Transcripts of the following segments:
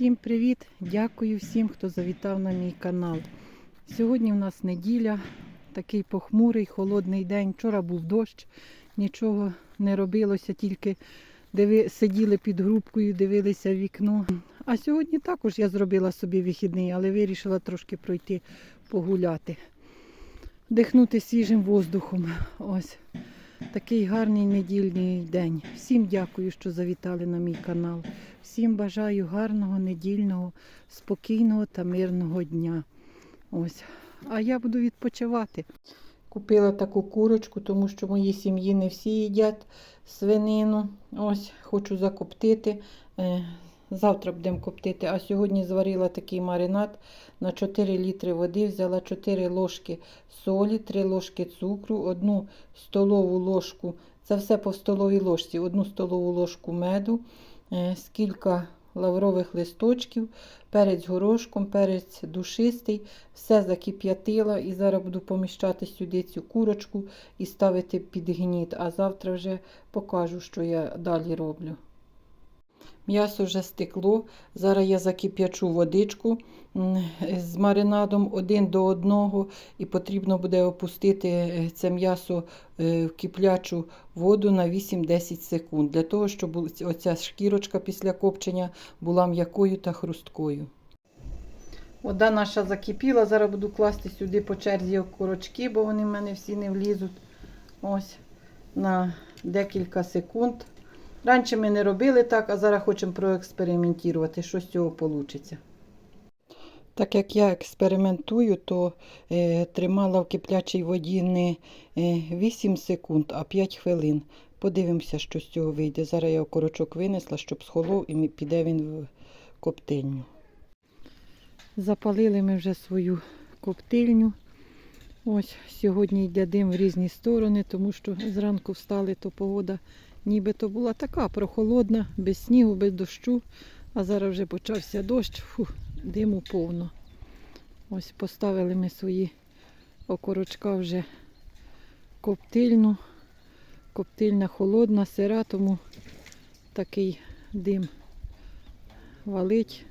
Всім привіт! Дякую всім, хто завітав на мій канал. Сьогодні в нас неділя, такий похмурий, холодний день. Вчора був дощ, нічого не робилося, тільки диви... сиділи під грубкою, дивилися вікно. А сьогодні також я зробила собі вихідний, але вирішила трошки пройти погуляти, дихнути свіжим воздухом. Ось такий гарний недільний день. Всім дякую, що завітали на мій канал. Всім бажаю гарного, недільного, спокійного та мирного дня. Ось. А я буду відпочивати. Купила таку курочку, тому що в моїй сім'ї не всі їдять свинину. Ось, хочу закоптити. Завтра будемо коптити, а сьогодні зварила такий маринад. На 4 літри води, взяла 4 ложки солі, 3 ложки цукру, 1 столову ложку, це все по столовій ложці, 1 столову ложку меду, е, скільки лаврових листочків, перець горошком, перець душистий, все закип'ятила і зараз буду поміщати сюди цю курочку і ставити під гніт, а завтра вже покажу, що я далі роблю. М'ясо вже стекло. Зараз я закип'ячу водичку з маринадом один до одного, і потрібно буде опустити е, це м'ясо е, в киплячу воду на 8-10 секунд, для того, щоб оця шкірочка після копчення була м'якою та хрусткою. Вода наша закипіла, зараз буду класти сюди по черзі окорочки, бо вони в мене всі не влізуть. Ось на декілька секунд. Раніше ми не робили так, а зараз хочемо проекспериментувати, що з цього вийде. Так як я експериментую, то е, тримала в киплячій воді не е, 8 секунд, а 5 хвилин. Подивимося, що з цього вийде. Зараз я окорочок винесла, щоб схолов і піде він в коптильню. Запалили ми вже свою коптильню. Ось сьогодні йде дим в різні сторони, тому що зранку встали, то погода нібито була така прохолодна, без снігу, без дощу. А зараз вже почався дощ, фу, диму повно. Ось поставили ми свої окорочка вже коптильну. Коптильня холодна, сира, тому такий дим валить.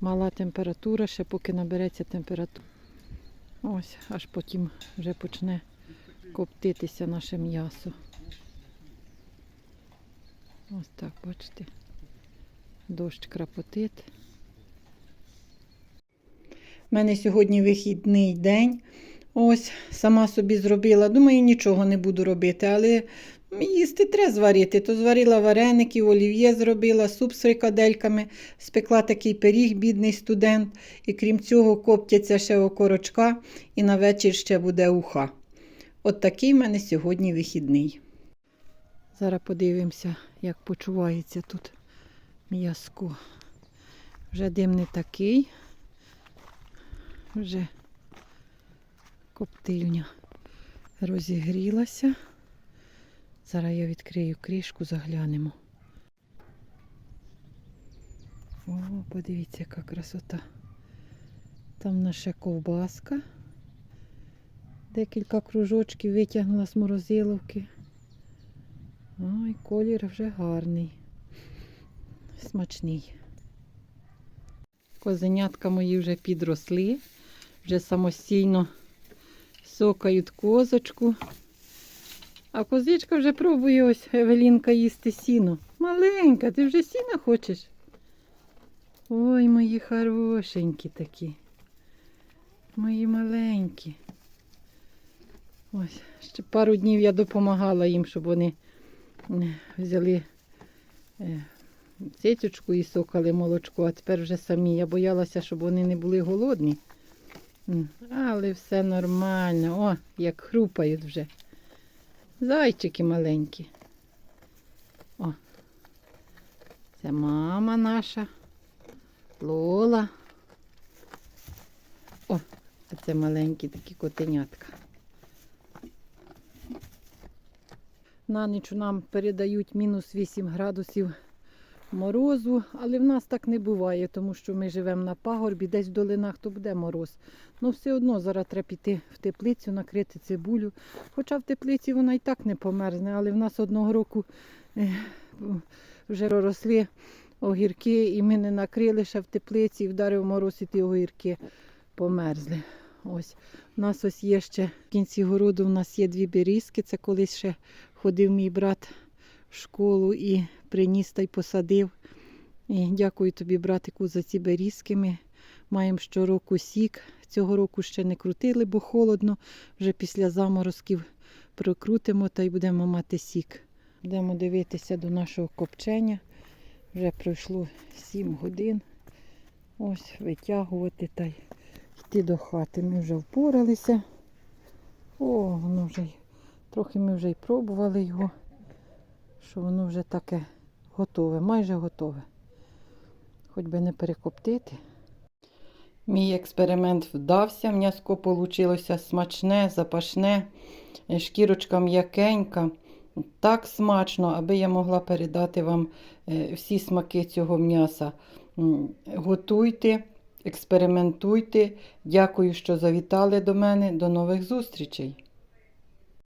Мала температура, ще поки набереться температура. Ось, аж потім вже почне коптитися наше м'ясо. Ось так, бачите. Дощ крапотить. У мене сьогодні вихідний день. Ось, сама собі зробила. Думаю, нічого не буду робити, але їсти треба зварити. То зварила вареників, олів'є зробила, суп з фрикадельками, спекла такий пиріг, бідний студент. І крім цього, коптяться ще окорочка, і на вечір ще буде уха. От такий в мене сьогодні вихідний. Зараз подивимося, як почувається тут м'язко. Вже дим не такий. Вже коптильня розігрілася. Зараз я відкрию кришку, заглянемо. О, подивіться, яка красота. Там наша ковбаска. Декілька кружочків витягнула з морозиловки. Ой, колір вже гарний. Смачний. Козенятка мої вже підросли, вже самостійно сокають козочку. А козичка вже пробує ось Евелінка їсти сіно. Маленька, ти вже сіна хочеш? Ой, мої хорошенькі такі. Мої маленькі. Ось, ще пару днів я допомагала їм, щоб вони взяли е, цицючку і сокали молочко, а тепер вже самі. Я боялася, щоб вони не були голодні. Але все нормально. О, як хрупають вже. Зайчики маленькі. О. Це мама наша. Лола. О, а це маленькі такі котенятка. На ніч нам передають мінус 8 градусів морозу, але в нас так не буває, тому що ми живемо на пагорбі, десь в долинах то буде мороз. Ну все одно зараз треба піти в теплицю, накрити цибулю. Хоча в теплиці вона і так не померзне, але в нас одного року е, вже росли огірки, і ми не накрили ще в теплиці, і вдарив мороз, і ті огірки померзли. Ось. У нас ось є ще в кінці городу, у нас є дві берізки. Це колись ще ходив мій брат в школу і приніс та й посадив. І дякую тобі, братику, за ці берізки. Ми маємо щороку сік. Цього року ще не крутили, бо холодно. Вже після заморозків прокрутимо та й будемо мати сік. Будемо дивитися до нашого копчення. Вже пройшло 7 годин. Ось витягувати та й йти до хати. Ми вже впоралися. О, воно вже трохи ми вже й пробували його, що воно вже таке готове, майже готове. Хоч би не перекоптити. Мій експеримент вдався, м'яско вийшло смачне, запашне, е, шкірочка м'якенька. Так смачно, аби я могла передати вам е, всі смаки цього м'яса. Готуйте, експериментуйте. Дякую, що завітали до мене. До нових зустрічей!